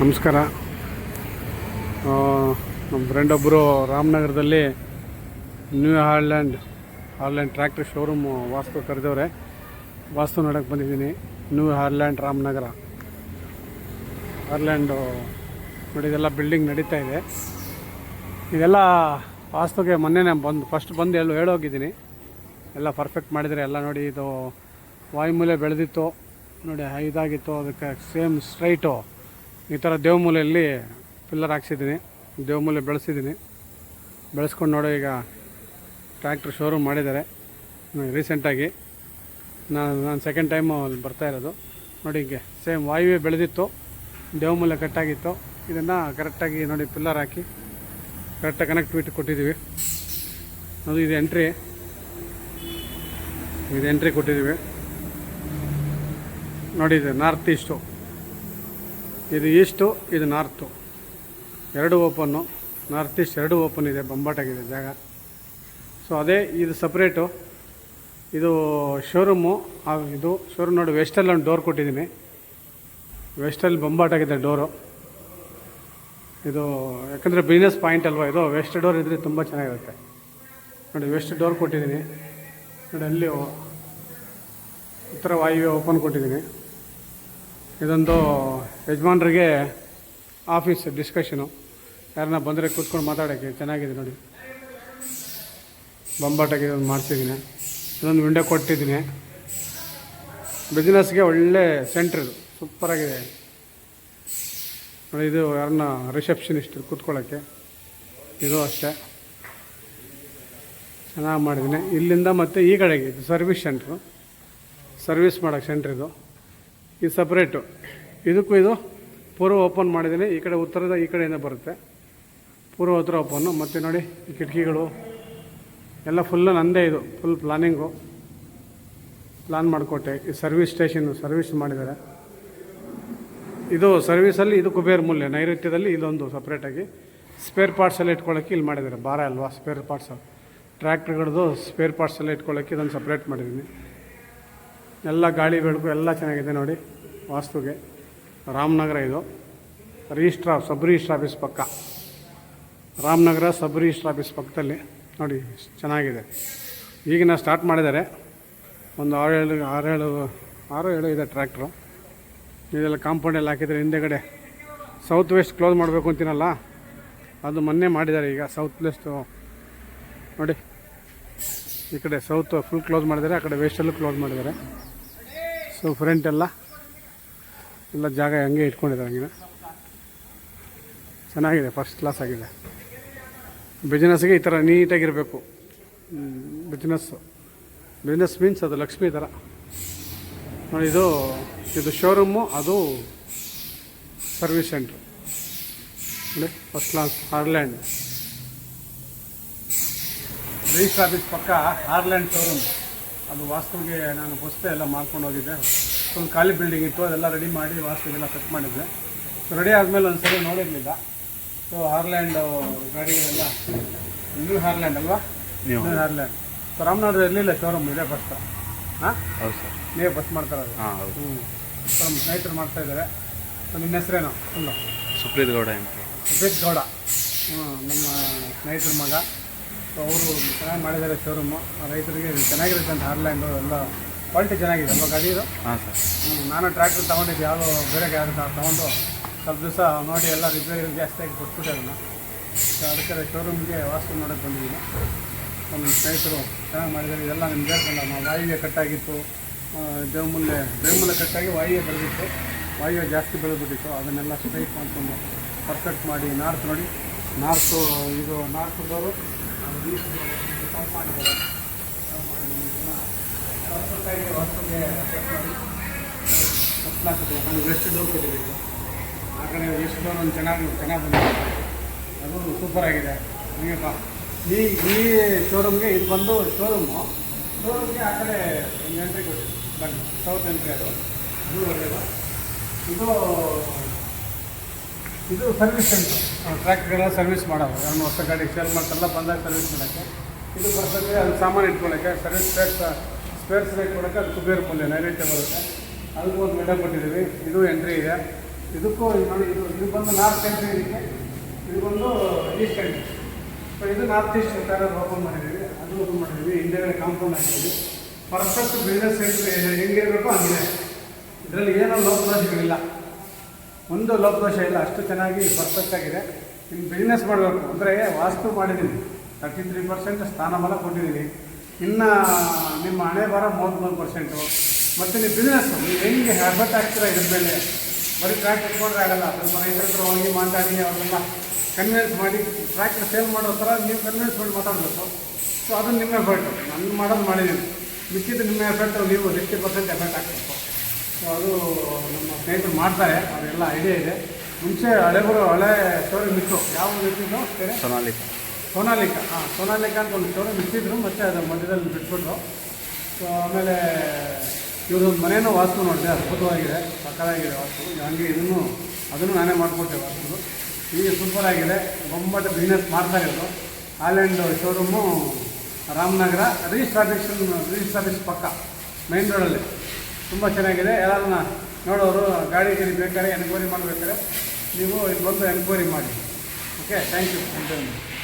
ನಮಸ್ಕಾರ. ನಮ್ಮ ಫ್ರೆಂಡ್ ಒಬ್ಬರು ರಾಮನಗರದಲ್ಲಿ New Holland Holland tractor showroom vastu ಕರೆದವ್ರೆ. Vastu ನೋಡೋಕ್ಕೆ ಬಂದಿದ್ದೀನಿ. ನ್ಯೂ ಹಾರ್ಲ್ಯಾಂಡ್ ರಾಮನಗರ. ಹಾರ್ಲ್ಯಾಂಡು ನೋಡಿ, ಇದೆಲ್ಲ ಬಿಲ್ಡಿಂಗ್ ನಡೀತಾ ಇದೆ. ಇದೆಲ್ಲ ವಾಸ್ತುಗೆ ಮೊನ್ನೆ ಬಂದು ಫಸ್ಟ್ ಬಂದು ಹೇಳಿ ಹೇಳೋಗಿದ್ದೀನಿ ಎಲ್ಲ ಪರ್ಫೆಕ್ಟ್ ಮಾಡಿದರೆ ಎಲ್ಲ ನೋಡಿ, ಇದು ವಾಯುಮೂಲೆ ಬೆಳೆದಿತ್ತು. ನೋಡಿ, ಇದಾಗಿತ್ತು. ಅದಕ್ಕೆ ಸೇಮ್ ಸ್ಟ್ರೈಟು ಈ ಥರ ದೇವಮೂಲೆಯಲ್ಲಿ ಪಿಲ್ಲರ್ ಹಾಕ್ಸಿದ್ದೀನಿ. ದೇವಮೂಲೆ ಬೆಳೆಸಿದ್ದೀನಿ. ಬೆಳೆಸ್ಕೊಂಡು ನೋಡೋ, ಈಗ ಟ್ರ್ಯಾಕ್ಟ್ರ್ ಶೋರೂಮ್ ಮಾಡಿದ್ದಾರೆ. ರೀಸೆಂಟಾಗಿ ನಾನು ನಾನು ಸೆಕೆಂಡ್ ಟೈಮು ಅಲ್ಲಿ ಬರ್ತಾ ಇರೋದು. ನೋಡಿ ಹೀಗೆ ಸೇಮ್ ವಾಯುವೆ ಬೆಳೆದಿತ್ತು, ದೇವಮೂಲೆ ಕಟ್ಟಾಗಿತ್ತು ಇದನ್ನು ಕರೆಕ್ಟಾಗಿ ನೋಡಿ ಪಿಲ್ಲರ್ ಹಾಕಿ ಕರೆಕ್ಟಾಗಿ ಕನೆಕ್ಟ್ ಬಿಟ್ಟು ಕೊಟ್ಟಿದ್ದೀವಿ. ಅದು ಇದು ಎಂಟ್ರಿ ಇದು ಎಂಟ್ರಿ ಕೊಟ್ಟಿದ್ದೀವಿ. ನೋಡಿ ಇದು ನಾರ್ತ್ ಈಸ್ಟು ಇದು ಈಸ್ಟು, ಇದು ನಾರ್ತು. ಎರಡು ಓಪನ್ನು ನಾರ್ತ್ ಈಸ್ಟ್ ಎರಡು ಓಪನ್ ಇದೆ, ಬಂಬಾಟಾಗಿದೆ ಜಾಗ. ಸೊ ಅದೇ ಇದು ಸಪ್ರೇಟು ಇದು ಶೋರೂಮು ಇದು ಶೋರೂಮ್ ನೋಡಿ ವೆಸ್ಟಲ್ಲಿ ಒಂದು ಡೋರ್ ಕೊಟ್ಟಿದ್ದೀನಿ. ವೆಸ್ಟಲ್ಲಿ ಬಂಬಾಟಾಗಿದೆ ಡೋರು ಇದು, ಯಾಕಂದರೆ ಬಿಸ್ನೆಸ್ ಪಾಯಿಂಟ್ ಅಲ್ವಾ, ಇದು ವೆಸ್ಟ್ ಡೋರ್ ಇದ್ದರೆ ತುಂಬ ಚೆನ್ನಾಗಿರುತ್ತೆ. ನೋಡಿ ವೆಸ್ಟ್ ಡೋರ್ ಕೊಟ್ಟಿದ್ದೀನಿ. ನೋಡಿ, ಅಲ್ಲಿ ಉತ್ತರ ವಾಯುವ್ಯ ಓಪನ್ ಕೊಟ್ಟಿದ್ದೀನಿ. ಇದೊಂದು ಯಜಮಾನ್ರಿಗೆ ಆಫೀಸ್ ಡಿಸ್ಕಷನು ಯಾರನ್ನ ಬಂದರೆ ಕೂತ್ಕೊಂಡು ಮಾತಾಡೋಕ್ಕೆ ಚೆನ್ನಾಗಿದೆ ನೋಡಿ. ಬೊಂಬಾಟಾಗಿ ಇದೊಂದು ಮಾಡ್ತಿದ್ದೀನಿ. ಇದೊಂದು ವಿಂಡೋ ಕೊಟ್ಟಿದ್ದೀನಿ. ಬಿಸ್ನೆಸ್ಗೆ ಒಳ್ಳೆ ಸೆಂಟ್ರ್ ಇದು. ಸೂಪರಾಗಿದೆ ನೋಡಿ, ಇದು ಯಾರನ್ನ ರಿಸೆಪ್ಷನಿಸ್ಟ್ ಕೂತ್ಕೊಳ್ಳೋಕ್ಕೆ. ಇದು ಅಷ್ಟೇ. ಚೆನ್ನಾಗಿ ಮಾಡಿದ್ದೀನಿ. ಇಲ್ಲಿಂದ ಮತ್ತು ಈ ಕಡೆಗೆ ಇದು ಸರ್ವಿಸ್ ಸೆಂಟ್ರು ಸರ್ವಿಸ್ ಮಾಡೋಕ್ಕೆ ಸೆಂಟ್ರ್ ಇದು. ಇದು ಸಪ್ರೇಟು ಇದಕ್ಕೂ ಇದು ಪೂರ್ವ ಓಪನ್ ಮಾಡಿದ್ದೀನಿ. ಈ ಕಡೆ ಉತ್ತರದ, ಈ ಕಡೆಯಿಂದ ಬರುತ್ತೆ. ಪೂರ್ವ ಉತ್ತರ ಓಪನ್ನು ಮತ್ತು ನೋಡಿ ಕಿಟಕಿಗಳು ಎಲ್ಲ ಫುಲ್ಲು ನಂದೇ ಇದು. ಫುಲ್ ಪ್ಲಾನಿಂಗು ಪ್ಲಾನ್ ಮಾಡಿಕೊಟ್ಟೆ. ಈ ಸರ್ವಿಸ್ ಸ್ಟೇಷನ್ ಸರ್ವಿಸ್ ಮಾಡಿದ್ದಾರೆ. ಇದು ಸರ್ವಿಸಲ್ಲಿ ಇದು ಕುಬೇರ್ ಮೂಲ್ಯ. ನೈಋತ್ಯದಲ್ಲಿ ಇದೊಂದು ಸಪ್ರೇಟಾಗಿ ಸ್ಪೇರ್ ಪಾರ್ಟ್ಸಲ್ಲಿ ಇಟ್ಕೊಳ್ಳೋಕೆ ಇಲ್ಲಿ ಮಾಡಿದ್ದಾರೆ. ಭಾರ ಅಲ್ವಾ? ಸ್ಪೇರ್ ಪಾರ್ಟ್ಸ್ ಟ್ರ್ಯಾಕ್ಟ್ರ್ಗಳದ್ದು ಸ್ಪೇರ್ ಪಾರ್ಟ್ಸಲ್ಲಿ ಇಟ್ಕೊಳ್ಳೋಕೆ ಇದೊಂದು ಸಪ್ರೇಟ್ ಮಾಡಿದ್ದೀನಿ. ಎಲ್ಲ ಗಾಳಿ ಬೆಳಕು ಎಲ್ಲ ಚೆನ್ನಾಗಿದೆ ನೋಡಿ, ವಾಸ್ತುಗೆ. ರಾಮನಗರ ಇದು. ರಿಜಿಸ್ಟ್ರಾ ಸಬ್ ರಿಜಿಸ್ಟ್ರ್ ಆಫೀಸ್ ಪಕ್ಕ. ರಾಮನಗರ ಸಬ್ ರಿಜಿಸ್ಟ್ರ್ ಆಫೀಸ್ ಪಕ್ಕದಲ್ಲಿ ನೋಡಿ, ಚೆನ್ನಾಗಿದೆ. ಈಗಿನ ಸ್ಟಾರ್ಟ್ ಮಾಡಿದ್ದಾರೆ. ಒಂದು ಆರು ಏಳು ಆರು ಏಳು ಆರು ಏಳು ಇದೆ ಟ್ರ್ಯಾಕ್ಟ್ರು ಇದೆಲ್ಲ ಕಾಂಪೌಂಡ್ ಎಲ್ಲ ಹಾಕಿದರೆ ಹಿಂದೆಗಡೆ ಸೌತ್ ವೆಸ್ಟ್ ಕ್ಲೋಸ್ ಮಾಡಬೇಕು ಅಂತೀನಲ್ಲ, ಅದು ಮೊನ್ನೆ ಮಾಡಿದ್ದಾರೆ ಈಗ ಸೌತ್ ವೆಸ್ಟು ನೋಡಿ, ಈ ಕಡೆ ಸೌತ್ ಫುಲ್ ಕ್ಲೋಸ್ ಮಾಡಿದ್ದಾರೆ, ಆ ಕಡೆ ವೆಸ್ಟಲ್ಲೂ ಕ್ಲೋಸ್ ಮಾಡಿದ್ದಾರೆ. ಸೊ ಫ್ರಂಟ್ ಎಲ್ಲ. ಎಲ್ಲ ಜಾಗ ಹಂಗೆ ಇಟ್ಕೊಂಡಿದ್ದಾರೆ ಹಂಗೆ ಚೆನ್ನಾಗಿದೆ ಫಸ್ಟ್ ಕ್ಲಾಸ್ ಆಗಿದೆ. ಬಿಸ್ನೆಸ್ಗೆ ಈ ಥರ ನೀಟಾಗಿರಬೇಕು ಬಿಸ್ನೆಸ್ಸು ಬಿಸ್ನೆಸ್ ಮೀನ್ಸ್ ಅದು ಲಕ್ಷ್ಮಿ ಥರ ನೋಡಿ, ಇದು ಇದು ಶೋರೂಮು ಅದು ಸರ್ವಿಸ್ ಸೆಂಟ್ರು ನೋಡಿ first class Holland register office ಪಕ್ಕ ಹಾರ್ಲ್ಯಾಂಡ್ ಶೋರೂಮ್ ಅದು ವಾಸ್ತುವಿಗೆ ನಾನು ಹೊಸ್ತೆ ಎಲ್ಲ ಮಾಡ್ಕೊಂಡು ಹೋಗಿದ್ದೆ. ಒಂದು ಖಾಲಿ ಬಿಲ್ಡಿಂಗ್ ಇತ್ತು ಅದೆಲ್ಲ ರೆಡಿ ಮಾಡಿ ವಾಸ್ತುಗೆಲ್ಲ ಕಟ್ ಮಾಡಿದ್ದೆ. ಸೊ ರೆಡಿ ಆದಮೇಲೆ ಒಂದು ಸರಿ ನೋಡಿರಲಿಲ್ಲ ಸೊ ಹಾರ್ಲ್ಯಾಂಡ್ ಗಾಡಿಗಳೆಲ್ಲ ನ್ಯೂ ಹಾರ್ಲ್ಯಾಂಡ್ ಅಲ್ವಾ? ಹಾರ್ಲ್ಯಾಂಡ್ ಸೊ ರಾಮನಗರ ಇರಲಿಲ್ಲ ಶೋರೂಮ್ ಇದೆ ಬಸ್ ಹಾಂ? ಹೌದು ಸರ್. ನೀವೇ ಬಸ್ ಮಾಡ್ತಾರೆ ಹಾಂ ಹೌದು. ಹ್ಞೂ ಸೊ ನಮ್ಮ ಸ್ನೇಹಿತರು ಮಾಡ್ತಾ ಇದ್ದಾರೆ ಸೊ ನಿಮ್ಮ ಹೆಸರೇನು? ಫುಲ್ಲು ಸುಪ್ರೀತ್ ಗೌಡ ಅಂತ ಸುಪ್ರೀತ್ ಗೌಡ. ಹ್ಞೂ ನಮ್ಮ ಸ್ನೇಹಿತರ ಮಗ. ಅವರು ಚೆನ್ನಾಗಿ ಮಾಡಿದ್ದಾರೆ ಶೋರೂಮು ರೈತರಿಗೆ ಚೆನ್ನಾಗಿರುತ್ತೆ ಅಂತ ಹಾರ್ಲ್ಯಾಂಡು ಎಲ್ಲ ಕ್ವಾಲಿಟಿ ಚೆನ್ನಾಗಿದೆ ಅಲ್ವಾ ಗಾಡಿ ಇದು? ಹಾಂ ಸರ್. ನಾನು ಟ್ರ್ಯಾಕ್ಟರ್ ತೊಗೊಂಡಿದ್ದೆ ಯಾವುದು ಬೇರೆ ಗಾಡಿ ತೊಗೊಂಡು ಸ್ವಲ್ಪ ದಿವಸ ನೋಡಿ ಎಲ್ಲ ರಿಪೇರಿ ಜಾಸ್ತಿ ಆಗಿ ಕೊಟ್ಬಿಟ್ಟೆ ಅದನ್ನು. ಸೊ ಅದಕ್ಕೆ ಶೋರೂಮ್ಗೆ ವಾಸ್ತು ನೋಡೋಕ್ಕೆ ಬಂದಿದ್ದೀನಿ. ನಮ್ಮ ಸ್ನೇಹಿತರು ಚೆನ್ನಾಗಿ ಮಾಡಿದ್ದಾರೆ. ಇದೆಲ್ಲ ನಿಮ್ಗೆ ಹೇಳ್ಕೊಂಡ ನಾವು ವಾಯುವೆ ಕಟ್ಟಾಗಿತ್ತು ಮುಂದೆ ದೇವಮೂಲೆ ದೇವಮೂಲೆ ಕಟ್ಟಾಗಿ ವಾಯುವೆ ಬೆಳೆದಿತ್ತು. ವಾಯುವೆ ಜಾಸ್ತಿ ಬೆಳೆದ್ಬಿಟ್ಟಿತ್ತು. ಅದನ್ನೆಲ್ಲ ಸ್ಟ್ರೈಟ್ ಮಾಡ್ಕೊಂಡು ಪರ್ಫೆಕ್ಟ್ ಮಾಡಿ ನಾರ್ತ್ ನೋಡಿ. ನಾರ್ತು ಇದು ನಾರ್ತ್ ಡೋರು ನಾನು ವೆಸ್ಟ್ ಡೋರ್ ಕೊಟ್ಟಿದ್ದೀವಿ ಆ ಕಡೆ ವೆಸ್ಟ್ ಡೋರ್ ಒಂದು ಚೆನ್ನಾಗಿ ಚೆನ್ನಾಗಿ ಬಂದಿದೆ ಅದು ಸೂಪರ್ ಆಗಿದೆ ಈ ಈ ಶೋರೂಮ್ಗೆ ಇದು ಬಂದು ಶೋರೂಮು ಶೋರೂಮ್ಗೆ ಆ ಕಡೆ ಎಂಟ್ರಿ ಕೊಟ್ಟಿದೆ ಬನ್ನಿ. ಸೌತ್ ಎಂಟ್ರಿ ಅದು. ಇದು ಇದು ಇದು ಸರ್ವಿಸ್ ಸೆಂಟರ್ ಟ್ರ್ಯಾಕ್ಟ್ರಿಗೆಲ್ಲ ಸರ್ವಿಸ್ ಮಾಡೋದು ಎರಡು ಹೊಸ ಗಾಡಿ ಸೇಲ್ ಮಾಡ್ತಾರಲ್ಲ, ಬಂದಾಗ ಸರ್ವಿಸ್ ಮಾಡೋಕ್ಕೆ. ಇದು ಬರ್ತದೆ, ಅದು ಸಾಮಾನು ಇಟ್ಕೊಳ್ಳೋಕ್ಕೆ ಸರ್ವಿಸ್ ಸ್ಪೇರ್ಸ್ ಸ್ಪೇರ್ಸ್ ಇಟ್ಕೊಳ್ಳೋಕೆ ಅದು ಕುಬೇರ್ ಮೂಲ್ಯ ನೈವೇದ್ಯ ಬರುತ್ತೆ. ಅದಕ್ಕೂ ಒಂದು ಮೆಡ ಕೊಟ್ಟಿದ್ದೀವಿ. ಇದು ಎಂಟ್ರಿ ಇದೆ. ಇದಕ್ಕೂ ಇದು ನೋಡಿ, ಇದು ಇದು ಬಂದು ನಾರ್ತ್ ಎಂಟ್ರಿ ಇದಕ್ಕೆ ಇದು ಬಂದು ಈಸ್ಟ್ ಎಂಟ್ರಿ ಸೊ ಇದು ನಾರ್ತ್ ಈಸ್ಟ್ ಥರ ಓಪನ್ ಮಾಡಿದ್ದೀವಿ. ಅದು ಓಪನ್ ಮಾಡಿದ್ದೀವಿ. ಹಿಂದೆಗಡೆ ಕಾಂಪೌಂಡ್ ಹಾಕಿದ್ದೀವಿ. ಪರ್ಫೆಕ್ಟ್ ಬಿಸ್ನೆಸ್ ಸೆಂಟ್ರ್ ಹೆಂಗಿರಬೇಕು ಹಂಗಿದೆ ಇದರಲ್ಲಿ ಏನೋ ಲೋಪದೋಷಗಳಿಲ್ಲ ಒಂದು ಲೋಪದೋಷ ಇಲ್ಲ, ಅಷ್ಟು ಚೆನ್ನಾಗಿ ಪರ್ಫೆಕ್ಟ್ ಆಗಿದೆ. ನಿಮ್ಮ ಬಿಸ್ನೆಸ್ ಮಾಡಬೇಕು. ಅಂದರೆ ವಾಸ್ತು ಮಾಡಿದ್ದೀನಿ ತರ್ಟಿ ತ್ರೀ ಪರ್ಸೆಂಟ್ ಸ್ಥಾನಮಾನ ಕೊಟ್ಟಿದ್ದೀನಿ ಇನ್ನು ನಿಮ್ಮ ಹಣೆ ಬರ ಮೂವತ್ತ್ಮೂರು ಪರ್ಸೆಂಟು ಮತ್ತು ನೀವು ಬಿಸ್ನೆಸ್ ನೀವು ಹೆಂಗೆ ಹ್ಯಾಬಿಟ್ ಆಗ್ತೀರಾ ಇದ್ರ ಮೇಲೆ? ಬರೀ ಟ್ರ್ಯಾಕ್ ಇಟ್ಕೊಂಡ್ರೆ ಆಗಲ್ಲ. ಸ್ವಲ್ಪ ರೈತರ ಹತ್ರ ಹೋಗಿ ಮಾತಾಡಿ ಅವರೆಲ್ಲ ಕನ್ವಿನ್ಸ್ ಮಾಡಿ ಟ್ರ್ಯಾಕ್ಟರ್ ಸೇಲ್ ಮಾಡೋ ಥರ ನೀವು ಕನ್ವಿನ್ಸ್ ಮಾಡಿ ಮಾತಾಡಬೇಕು. ಸೊ ಅದು ನಿಮ್ಮ ಎಫರ್ಟು ನಾನು ಮಾಡೋದು ಮಾಡಿದ್ದೀನಿ ಮಿಕ್ಕಿದ್ದು ನಿಮ್ಮ ಎಫರ್ಟು ನೀವು ಸಿಕ್ಸ್ಟಿ ಪರ್ಸೆಂಟ್ ಎಫೆಕ್ಟ್ ಹಾಕಬೇಕು. ಸೊ ಅದು ನಮ್ಮ ಸ್ನೇಹಿತರು ಮಾಡ್ತಾರೆ ಅದೆಲ್ಲ ಐಡಿಯಾ ಇದೆ. ಮುಂಚೆ ಹಳೆಬರು ಹಳೆ ಶೋರೂಮ್ ಇತ್ತು ಯಾವ ಇಟ್ಟಿದ್ದು ಬೇರೆ? ಸೊನಾಲಿಕ. ಸೋನಾಲಿಕ. ಹಾಂ ಸೋನಾಲಿಕ ಅಂತ ಒಂದು ಶೋರೂಮ್ ಇಟ್ಟಿದ್ರು ಮತ್ತು ಅದು ಮಧ್ಯದಲ್ಲಿ ಬಿಟ್ಬಿಟ್ರು. ಸೊ ಆಮೇಲೆ ಇವ್ರೊಂದು ಮನೆಯೂ ವಾಸ್ತು ನೋಡಿದೆ ಅದ್ಭುತವಾಗಿದೆ ಸಕ್ಕತ್ತಾಗಿದೆ ವಾಸ್ತು. ಹಂಗೆ ಇದನ್ನು ಅದನ್ನು ನಾನೇ ಮಾಡಿಕೊಟ್ಟೆ ವಾಸ್ತು. ಈಗ ಸೂಪರ್ ಆಗಿದೆ. ಬೊಂಬಾಟ ಬಿಸ್ನೆಸ್ ಮಾಡ್ತಾರೆ ಇವರು. ಆಲ್ಯಾಂಡ್ ಶೋರೂಮು ರಾಮನಗರ ರಿಜಿಸ್ಟ್ರಾಫಿಕ್ಷನ್ ರಿಜಿಸ್ಟ್ರ್ ಆಫೀಸ್ ಪಕ್ಕ ಮೈನ್ ರೋಡಲ್ಲಿ ತುಂಬ ಚೆನ್ನಾಗಿದೆ. ಯಾರನ್ನ ನೋಡೋರು ಗಾಡಿ ಗಿಡಿ ಬೇಕಾದ್ರೆ ಎನ್ಕ್ವೈರಿ ಮಾಡಬೇಕಾದ್ರೆ ನೀವು ಇಲ್ಲಿ ಬಂದು ಎನ್ಕ್ವೈರಿ ಮಾಡಿ. Okay thank you thank you